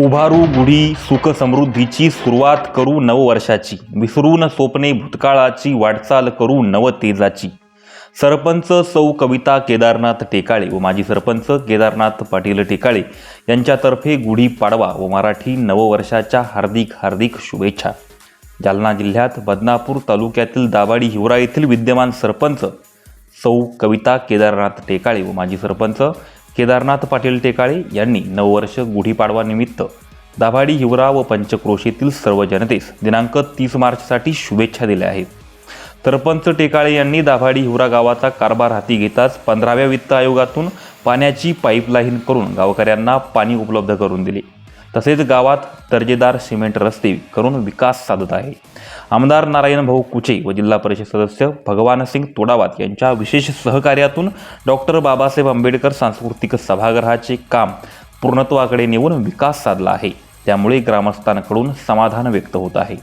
उभारू गुढी सुख समृद्धीची सुरुवात करू नववर्षाची विसरून स्वप्ने भूतकाळाची वाटचाल करू नवतेजाची सरपंच सौ कविता केदारनाथ टेकाळे व माजी सरपंच केदारनाथ पाटील टेकाळे यांच्यातर्फे गुढी पाडवा व मराठी नववर्षाच्या हार्दिक हार्दिक शुभेच्छा. जालना जिल्ह्यात बदनापूर तालुक्यातील दाभाडी हिवरा येथील विद्यमान सरपंच सौ कविता केदारनाथ टेकाळे व माजी सरपंच केदारनाथ पाटील टेकाळे यांनी नववर्ष गुढीपाडवानिमित्त दाभाडी हिवरा व पंचक्रोशीतील सर्व जनतेस दिनांक तीस मार्चसाठी शुभेच्छा दिल्या आहेत. सरपंच टेकाळे यांनी दाभाडी हिवरा गावाचा कारभार हाती घेताच पंधराव्या वित्त आयोगातून पाण्याची पाईपलाईन करून गावकऱ्यांना पाणी उपलब्ध करून दिले. तसेच गावात दर्जेदार सिमेंट रस्ते करून विकास साधत आहे. आमदार नारायण भाऊ कुचे व जिल्हा परिषद सदस्य भगवानसिंग तोडावात यांच्या विशेष सहकार्यातून डॉक्टर बाबासाहेब आंबेडकर सांस्कृतिक सभागृहाचे काम पूर्णत्वाकडे नेऊन विकास साधला आहे. त्यामुळे ग्रामस्थांकडून समाधान व्यक्त होत आहे.